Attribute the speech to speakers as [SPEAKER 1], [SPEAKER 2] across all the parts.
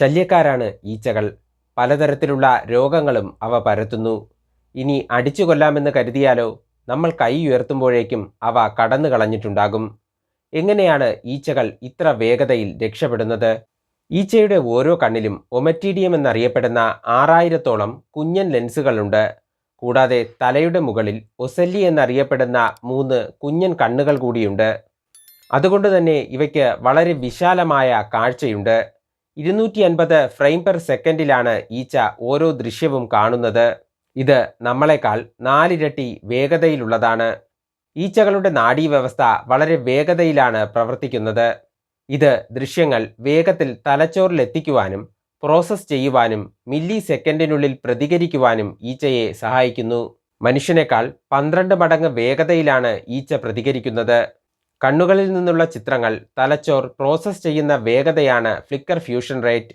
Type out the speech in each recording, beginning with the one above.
[SPEAKER 1] ശല്യക്കാരാണ് ഈച്ചകൾ. പലതരത്തിലുള്ള രോഗങ്ങളും അവ പരത്തുന്നു. ഇനി അടിച്ചു കൊല്ലാമെന്ന് കരുതിയാലോ? നമ്മൾ കൈ ഉയർത്തുമ്പോഴേക്കും അവ കടന്നു കളഞ്ഞിട്ടുണ്ടാകും. എങ്ങനെയാണ് ഈച്ചകൾ ഇത്ര വേഗതയിൽ രക്ഷപ്പെടുന്നത്? ഈച്ചയുടെ ഓരോ കണ്ണിലും ഒമറ്റീഡിയം എന്നറിയപ്പെടുന്ന ആറായിരത്തോളം കുഞ്ഞൻ ലെൻസുകളുണ്ട്. കൂടാതെ തലയുടെ മുകളിൽ ഒസല്ലി എന്നറിയപ്പെടുന്ന മൂന്ന് കുഞ്ഞൻ കണ്ണുകൾ കൂടിയുണ്ട്. അതുകൊണ്ട് തന്നെ ഇവയ്ക്ക് വളരെ വിശാലമായ കാഴ്ചയുണ്ട്. ഇരുന്നൂറ്റി അൻപത് ഫ്രെയിം പെർ സെക്കൻഡിലാണ് ഈച്ച ഓരോ ദൃശ്യവും കാണുന്നത്. ഇത് നമ്മളെക്കാൾ നാലിരട്ടി വേഗതയിലുള്ളതാണ്. ഈച്ചകളുടെ നാഡീവ്യവസ്ഥ വളരെ വേഗതയിലാണ് പ്രവർത്തിക്കുന്നത്. ഇത് ദൃശ്യങ്ങൾ വേഗത്തിൽ തലച്ചോറിലെത്തിക്കുവാനും പ്രോസസ്സ് ചെയ്യുവാനും മില്ലി സെക്കൻഡിനുള്ളിൽ പ്രതികരിക്കുവാനും ഈച്ചയെ സഹായിക്കുന്നു. മനുഷ്യനേക്കാൾ പന്ത്രണ്ട് മടങ്ങ് വേഗതയിലാണ് ഈച്ച പ്രതികരിക്കുന്നത്. കണ്ണുകളിൽ നിന്നുള്ള ചിത്രങ്ങൾ തലച്ചോർ പ്രോസസ്സ് ചെയ്യുന്ന വേഗതയാണ് ഫ്ലിക്കർ ഫ്യൂഷൻ റേറ്റ്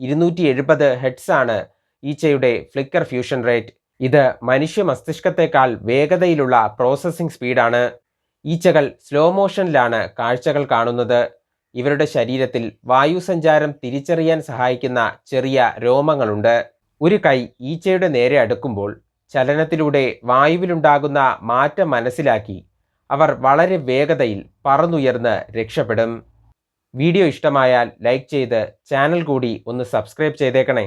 [SPEAKER 1] ഇരുന്നൂറ്റി എഴുപത് ഹെഡ്സ് ആണ് ഈച്ചയുടെ ഫ്ലിക്കർ ഫ്യൂഷൻ റേറ്റ് ഇത് മനുഷ്യ മസ്തിഷ്കത്തെക്കാൾ വേഗതയിലുള്ള പ്രോസസ്സിംഗ് സ്പീഡാണ് ഈച്ചകൾ സ്ലോ മോഷനിലാണ് കാഴ്ചകൾ കാണുന്നത്. ഇവരുടെ ശരീരത്തിൽ വായുസഞ്ചാരം തിരിച്ചറിയാൻ സഹായിക്കുന്ന ചെറിയ രോമങ്ങളുണ്ട്. ഒരു കൈ ഈച്ചയുടെ നേരെ അടുക്കുമ്പോൾ ചലനത്തിലൂടെ വായുവിലുണ്ടാകുന്ന മാറ്റം മനസ്സിലാക്കി അവർ വളരെ വേഗതയിൽ പറന്നുയർന്ന് രക്ഷപ്പെടും. വീഡിയോ ഇഷ്ടമായാൽ ലൈക്ക് ചെയ്ത് ചാനൽ കൂടി ഒന്ന് സബ്സ്ക്രൈബ് ചെയ്തേക്കണേ.